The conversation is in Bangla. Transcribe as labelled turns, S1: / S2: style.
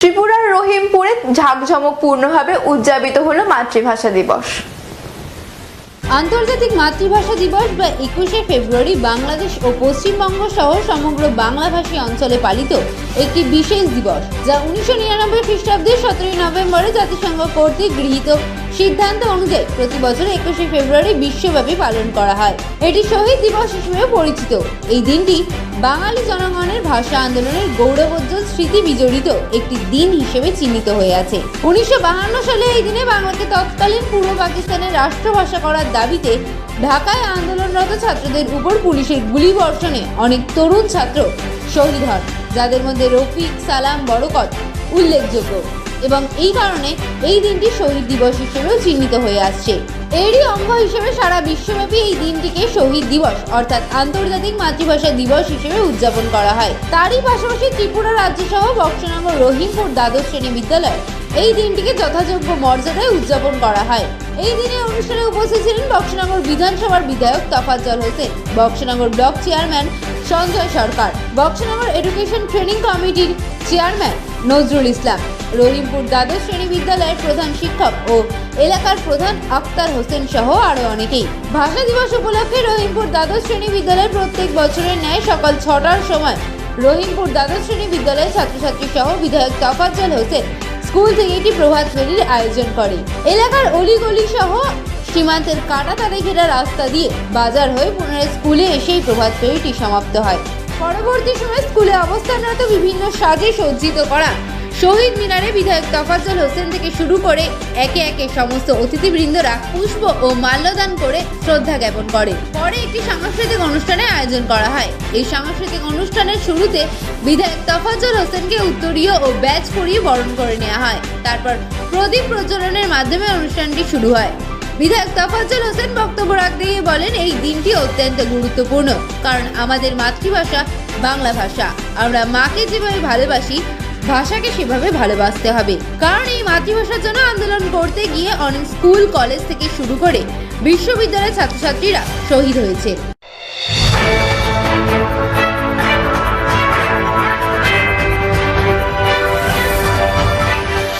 S1: ত্রিপুরার রহিমপুরে ঝাঁকঝমকপূর্ণভাবে উদযাপিত হলো মাতৃভাষা দিবস।
S2: আন্তর্জাতিক মাতৃভাষা দিবস বা একুশে ফেব্রুয়ারি বাংলাদেশ ও পশ্চিমবঙ্গ সহ সমগ্র বাংলাভাষী অঞ্চলে পালিত একটি বিশেষ দিবস, যা উনিশশো নিরানব্বই খ্রিস্টাব্দের সতেরোই নভেম্বরে জাতিসংঘ কর্তৃক গৃহীত। সিদ্ধান্ত অনুযায়ী প্রতি বছর একুশে ফেব্রুয়ারি বিশ্বব্যাপী পালন করা হয়। এটি শহীদ দিবস হিসেবে পরিচিত। এই দিনটি বাঙালি জনগণের ভাষা আন্দোলনের গৌরবোজ্জ্বল স্মৃতি বিজড়িত একটি দিন হিসেবে চিহ্নিত হয়ে আছে। উনিশশো সালে এই দিনে বাংলাকে তৎকালীন পূর্ব পাকিস্তানের রাষ্ট্রভাষা করার দাবিতে ঢাকায় আন্দোলনরত ছাত্রদের উপর পুলিশের গুলি বর্ষণে অনেক তরুণ ছাত্র শহীদ হন, যাদের মধ্যে রফিক সালাম বড়কত উল্লেখযোগ্য। এবং এই কারণে এই দিনটি শহীদ দিবস হিসেবেও চিহ্নিত হয়ে আসছে। এরই অঙ্গ হিসেবে সারা বিশ্বব্যাপী এই দিনটিকে শহীদ দিবস অর্থাৎ আন্তর্জাতিক মাতৃভাষা দিবস হিসেবে উদযাপন করা হয়। তারই পাশাপাশি ত্রিপুরা রাজ্য সহ বক্সনগর রহিমপুর দ্বাদশ শ্রেণি বিদ্যালয় এই দিনটিকে যথাযোগ্য মর্যাদায় উদযাপন করা হয়। এই দিনে অনুষ্ঠানে উপস্থিত ছিলেন বক্সনগর বিধানসভার বিধায়ক Tafajjal Hossain Boxanagar block chairman Sanjay Sarkar Boxanagar education training কমিটির চেয়ারম্যান নজরুল ইসলাম রহিমপুর দ্বাদশ শ্রেণি বিদ্যালয়ের প্রধান শিক্ষক ও এলাকার প্রধান আক্তার হোসেন সহ আরও অনেকেই। ভাষা দিবস উপলক্ষে রহিমপুর দ্বাদশ শ্রেণি বিদ্যালয় প্রত্যেক বছরের ন্যায় সকাল ছটার সময় রহিমপুর দ্বাদশ শ্রেণি বিদ্যালয়ের ছাত্রছাত্রী সহ বিধায়ক তফাজ্জল হোসেন স্কুল থেকে একটি প্রভাত ফেরির আয়োজন করে। এলাকার অলিগলি সহ সীমান্তের কাটা তারে ঘেরা রাস্তা দিয়ে বাজার হয়ে পুনরায় স্কুলে এসেই প্রভাত ফেরিটি সমাপ্ত হয়। পরবর্তী সময় স্কুলে অবস্থানরত বিভিন্ন সাজে সজ্জিত করা শহীদ মিনারে বিধায়ক তফাজ্জল হোসেন থেকে শুরু করে একে একে সমস্ত অতিথিবৃন্দরা পুষ্প ও মাল্যদান করে শ্রদ্ধা জ্ঞাপন করে। পরে একটি সাংস্কৃতিক অনুষ্ঠানের আয়োজন করা হয়। এই সাংস্কৃতিক অনুষ্ঠানের শুরুতে বিধায়ক তফাজ্জল হোসেনকে উত্তরীয় ও ব্যাচ পরিয়ে বরণ করে নেওয়া হয়। তারপর প্রদীপ প্রজ্বলনের মাধ্যমে অনুষ্ঠানটি শুরু হয়। বিধায়ক তফাজ্জল হোসেন বক্তব্য রাখতে গিয়ে বলেন, এই দিনটি অত্যন্ত গুরুত্বপূর্ণ, কারণ আমাদের মাতৃভাষা বাংলা ভাষা। আমরা মাকে যেভাবে ভালোবাসি ভাষাকে সেভাবে ভালোবাসতে হবে। কারণ এই মাতৃভাষার জন্য আন্দোলন করতে গিয়ে অনেক স্কুল, কলেজ থেকে শুরু করে বিশ্ববিদ্যালয়ের ছাত্রছাত্রীরা শহীদ হয়েছে।